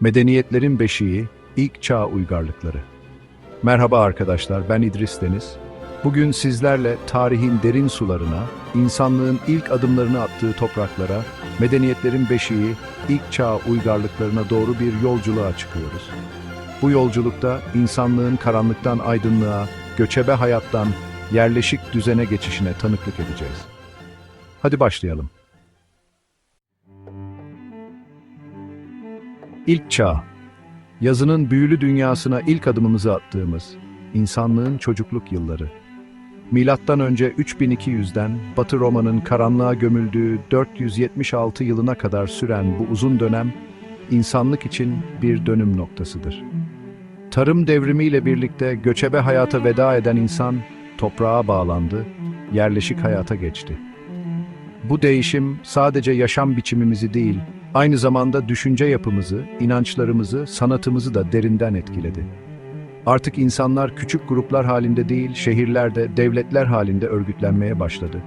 Medeniyetlerin beşiği, ilk çağ uygarlıkları. Merhaba arkadaşlar, ben İdris Deniz. Bugün sizlerle tarihin derin sularına, insanlığın ilk adımlarını attığı topraklara, medeniyetlerin beşiği, ilk çağ uygarlıklarına doğru bir yolculuğa çıkıyoruz. Bu yolculukta insanlığın karanlıktan aydınlığa, göçebe hayattan yerleşik düzene geçişine tanıklık edeceğiz. Hadi başlayalım. İlk çağ. Yazının büyülü dünyasına ilk adımımızı attığımız insanlığın çocukluk yılları. Milattan önce 3200'den Batı Roma'nın karanlığa gömüldüğü 476 yılına kadar süren bu uzun dönem insanlık için bir dönüm noktasıdır. Tarım devrimiyle birlikte göçebe hayata veda eden insan toprağa bağlandı, yerleşik hayata geçti. Bu değişim sadece yaşam biçimimizi değil, aynı zamanda düşünce yapımızı, inançlarımızı, sanatımızı da derinden etkiledi. Artık insanlar küçük gruplar halinde değil, şehirlerde, devletler halinde örgütlenmeye başladı.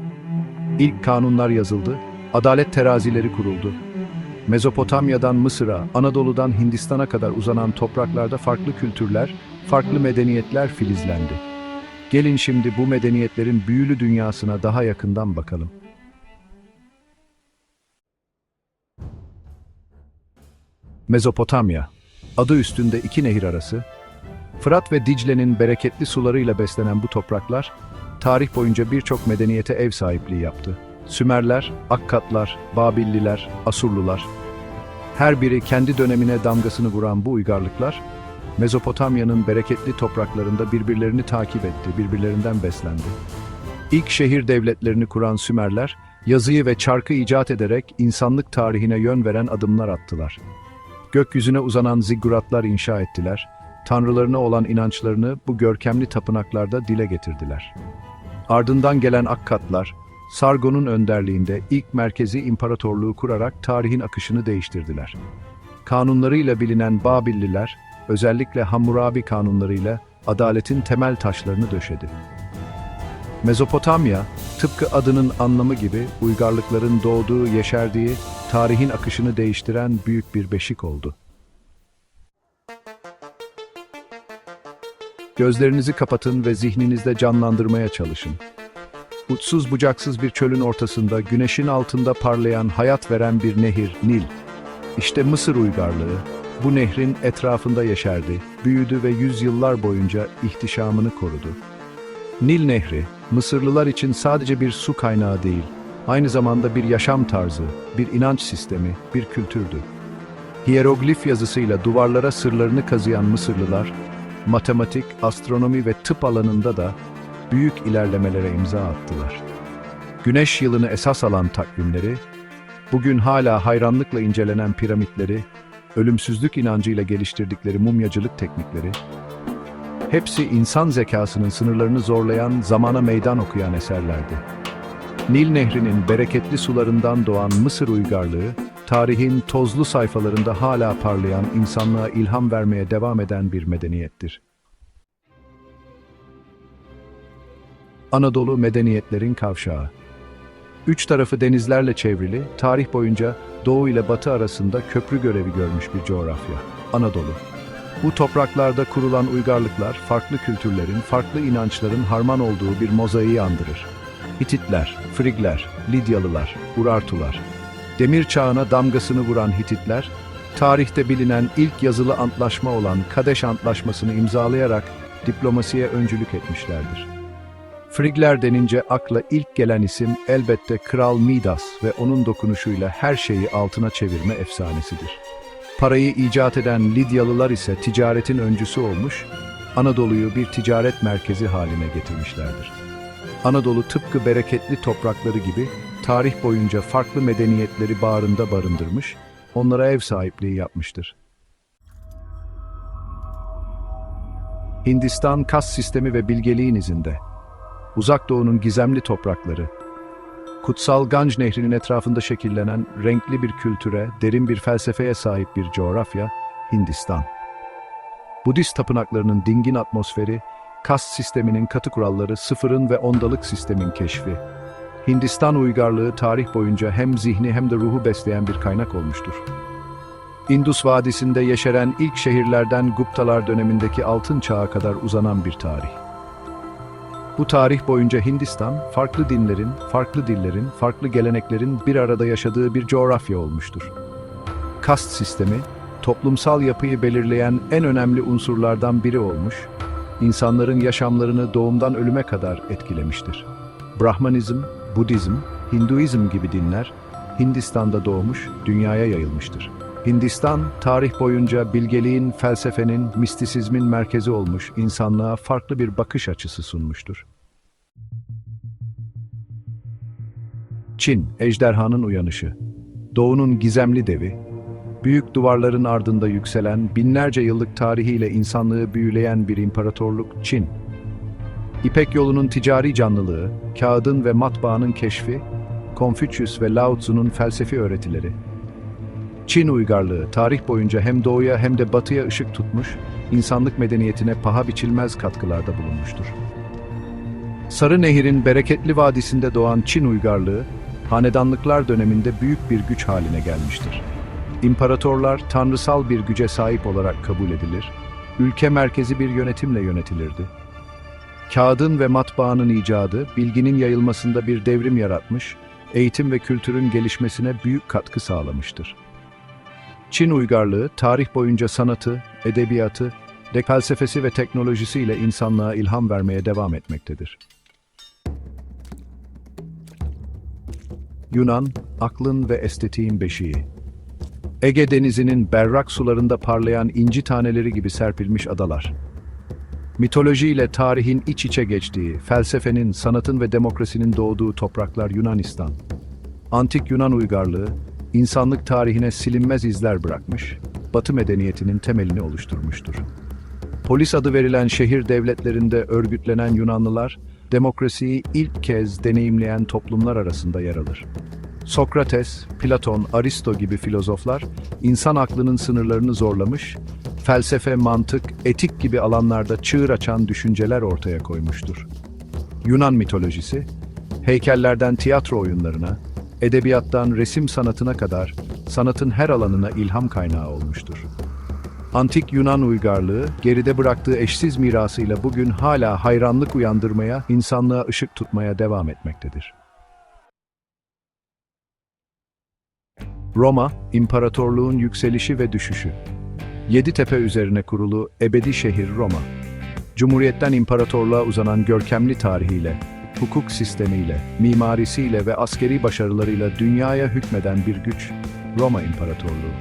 İlk kanunlar yazıldı, adalet terazileri kuruldu. Mezopotamya'dan Mısır'a, Anadolu'dan Hindistan'a kadar uzanan topraklarda farklı kültürler, farklı medeniyetler filizlendi. Gelin şimdi bu medeniyetlerin büyülü dünyasına daha yakından bakalım. Mezopotamya, adı üstünde iki nehir arası, Fırat ve Dicle'nin bereketli sularıyla beslenen bu topraklar, tarih boyunca birçok medeniyete ev sahipliği yaptı. Sümerler, Akkatlar, Babilliler, Asurlular. Her biri kendi dönemine damgasını vuran bu uygarlıklar, Mezopotamya'nın bereketli topraklarında birbirlerini takip etti, birbirlerinden beslendi. İlk şehir devletlerini kuran Sümerler, yazıyı ve çarkı icat ederek insanlık tarihine yön veren adımlar attılar. Gökyüzüne uzanan zigguratlar inşa ettiler, tanrılarına olan inançlarını bu görkemli tapınaklarda dile getirdiler. Ardından gelen Akkatlar, Sargon'un önderliğinde ilk merkezi imparatorluğu kurarak tarihin akışını değiştirdiler. Kanunlarıyla bilinen Babilliler, özellikle Hammurabi kanunlarıyla adaletin temel taşlarını döşedi. Mezopotamya, tıpkı adının anlamı gibi uygarlıkların doğduğu, yeşerdiği, tarihin akışını değiştiren büyük bir beşik oldu. Gözlerinizi kapatın ve zihninizde canlandırmaya çalışın. Uçsuz bucaksız bir çölün ortasında güneşin altında parlayan hayat veren bir nehir Nil. İşte Mısır uygarlığı bu nehrin etrafında yeşerdi, büyüdü ve yüzyıllar boyunca ihtişamını korudu. Nil Nehri, Mısırlılar için sadece bir su kaynağı değil, aynı zamanda bir yaşam tarzı, bir inanç sistemi, bir kültürdü. Hieroglif yazısıyla duvarlara sırlarını kazıyan Mısırlılar, matematik, astronomi ve tıp alanında da büyük ilerlemelere imza attılar. Güneş yılını esas alan takvimleri, bugün hala hayranlıkla incelenen piramitleri, ölümsüzlük inancıyla geliştirdikleri mumyacılık teknikleri, hepsi insan zekasının sınırlarını zorlayan, zamana meydan okuyan eserlerdi. Nil Nehri'nin bereketli sularından doğan Mısır uygarlığı, tarihin tozlu sayfalarında hala parlayan, insanlığa ilham vermeye devam eden bir medeniyettir. Anadolu medeniyetlerin kavşağı. Üç tarafı denizlerle çevrili, tarih boyunca doğu ile batı arasında köprü görevi görmüş bir coğrafya. Anadolu. Bu topraklarda kurulan uygarlıklar, farklı kültürlerin, farklı inançların harman olduğu bir mozaiği andırır. Hititler, Frigler, Lidyalılar, Urartular. Demir çağına damgasını vuran Hititler, tarihte bilinen ilk yazılı antlaşma olan Kadeş Antlaşması'nı imzalayarak diplomasiye öncülük etmişlerdir. Frigler denince akla ilk gelen isim elbette Kral Midas ve onun dokunuşuyla her şeyi altına çevirme efsanesidir. Parayı icat eden Lidyalılar ise ticaretin öncüsü olmuş, Anadolu'yu bir ticaret merkezi haline getirmişlerdir. Anadolu tıpkı bereketli toprakları gibi tarih boyunca farklı medeniyetleri bağrında barındırmış, onlara ev sahipliği yapmıştır. Hindistan kas sistemi ve bilgeliğin izinde. Uzak Doğu'nun gizemli toprakları, kutsal Ganj Nehri'nin etrafında şekillenen renkli bir kültüre, derin bir felsefeye sahip bir coğrafya, Hindistan. Budist tapınaklarının dingin atmosferi, kast sisteminin katı kuralları, sıfırın ve ondalık sistemin keşfi. Hindistan uygarlığı tarih boyunca hem zihni hem de ruhu besleyen bir kaynak olmuştur. Indus Vadisi'nde yeşeren ilk şehirlerden Guptalar dönemindeki altın çağa kadar uzanan bir tarih. Bu tarih boyunca Hindistan, farklı dinlerin, farklı dillerin, farklı geleneklerin bir arada yaşadığı bir coğrafya olmuştur. Kast sistemi, toplumsal yapıyı belirleyen en önemli unsurlardan biri olmuş, insanların yaşamlarını doğumdan ölüme kadar etkilemiştir. Brahmanizm, Budizm, Hinduizm gibi dinler, Hindistan'da doğmuş, dünyaya yayılmıştır. Hindistan, tarih boyunca bilgeliğin, felsefenin, mistisizmin merkezi olmuş, insanlığa farklı bir bakış açısı sunmuştur. Çin, ejderhanın uyanışı. Doğunun gizemli devi, büyük duvarların ardında yükselen, binlerce yıllık tarihiyle insanlığı büyüleyen bir imparatorluk Çin. İpek yolunun ticari canlılığı, kağıdın ve matbaanın keşfi, Konfüçyüs ve Lao Tzu'nun felsefi öğretileri. Çin uygarlığı tarih boyunca hem doğuya hem de batıya ışık tutmuş, insanlık medeniyetine paha biçilmez katkılarda bulunmuştur. Sarı Nehir'in bereketli vadisinde doğan Çin uygarlığı, hanedanlıklar döneminde büyük bir güç haline gelmiştir. İmparatorlar tanrısal bir güce sahip olarak kabul edilir, ülke merkezi bir yönetimle yönetilirdi. Kağıdın ve matbaanın icadı, bilginin yayılmasında bir devrim yaratmış, eğitim ve kültürün gelişmesine büyük katkı sağlamıştır. Çin uygarlığı, tarih boyunca sanatı, edebiyatı, de felsefesi ve teknolojisiyle insanlığa ilham vermeye devam etmektedir. Yunan, aklın ve estetiğin beşiği. Ege denizinin berrak sularında parlayan inci taneleri gibi serpilmiş adalar. Mitolojiyle tarihin iç içe geçtiği, felsefenin, sanatın ve demokrasinin doğduğu topraklar Yunanistan. Antik Yunan uygarlığı, insanlık tarihine silinmez izler bırakmış, Batı medeniyetinin temelini oluşturmuştur. Polis adı verilen şehir devletlerinde örgütlenen Yunanlılar, demokrasiyi ilk kez deneyimleyen toplumlar arasında yer alır. Sokrates, Platon, Aristo gibi filozoflar, insan aklının sınırlarını zorlamış, felsefe, mantık, etik gibi alanlarda çığır açan düşünceler ortaya koymuştur. Yunan mitolojisi, heykellerden tiyatro oyunlarına, edebiyattan resim sanatına kadar sanatın her alanına ilham kaynağı olmuştur. Antik Yunan uygarlığı, geride bıraktığı eşsiz mirasıyla bugün hala hayranlık uyandırmaya, insanlığa ışık tutmaya devam etmektedir. Roma, imparatorluğun yükselişi ve düşüşü. Yedi tepe üzerine kurulu ebedi şehir Roma. Cumhuriyetten imparatorluğa uzanan görkemli tarihiyle, hukuk sistemiyle, mimarisiyle ve askeri başarılarıyla dünyaya hükmeden bir güç, Roma İmparatorluğu.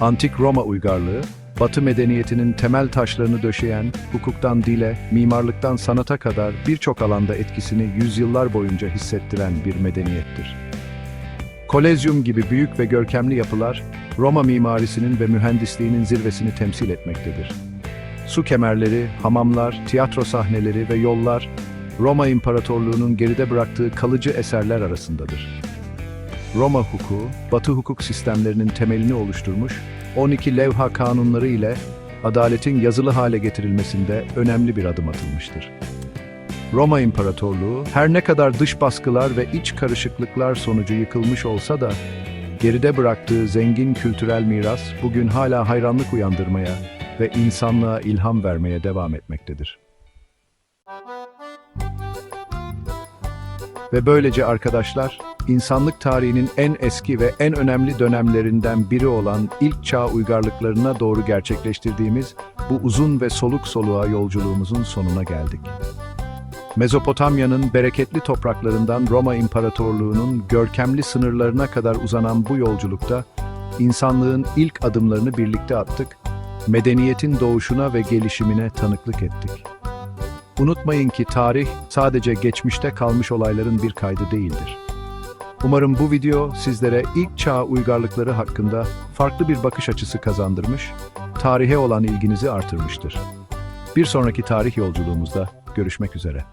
Antik Roma uygarlığı, Batı medeniyetinin temel taşlarını döşeyen, hukuktan dile, mimarlıktan sanata kadar birçok alanda etkisini yüzyıllar boyunca hissettiren bir medeniyettir. Kolezyum gibi büyük ve görkemli yapılar, Roma mimarisinin ve mühendisliğinin zirvesini temsil etmektedir. Su kemerleri, hamamlar, tiyatro sahneleri ve yollar, Roma İmparatorluğu'nun geride bıraktığı kalıcı eserler arasındadır. Roma hukuku, Batı hukuk sistemlerinin temelini oluşturmuş, 12 levha kanunları ile adaletin yazılı hale getirilmesinde önemli bir adım atılmıştır. Roma İmparatorluğu her ne kadar dış baskılar ve iç karışıklıklar sonucu yıkılmış olsa da geride bıraktığı zengin kültürel miras bugün hala hayranlık uyandırmaya ve insanlığa ilham vermeye devam etmektedir. Ve böylece arkadaşlar, insanlık tarihinin en eski ve en önemli dönemlerinden biri olan ilk çağ uygarlıklarına doğru gerçekleştirdiğimiz bu uzun ve soluk soluğa yolculuğumuzun sonuna geldik. Mezopotamya'nın bereketli topraklarından Roma İmparatorluğu'nun görkemli sınırlarına kadar uzanan bu yolculukta insanlığın ilk adımlarını birlikte attık, medeniyetin doğuşuna ve gelişimine tanıklık ettik. Unutmayın ki tarih sadece geçmişte kalmış olayların bir kaydı değildir. Umarım bu video sizlere ilk çağ uygarlıkları hakkında farklı bir bakış açısı kazandırmış, tarihe olan ilginizi artırmıştır. Bir sonraki tarih yolculuğumuzda görüşmek üzere.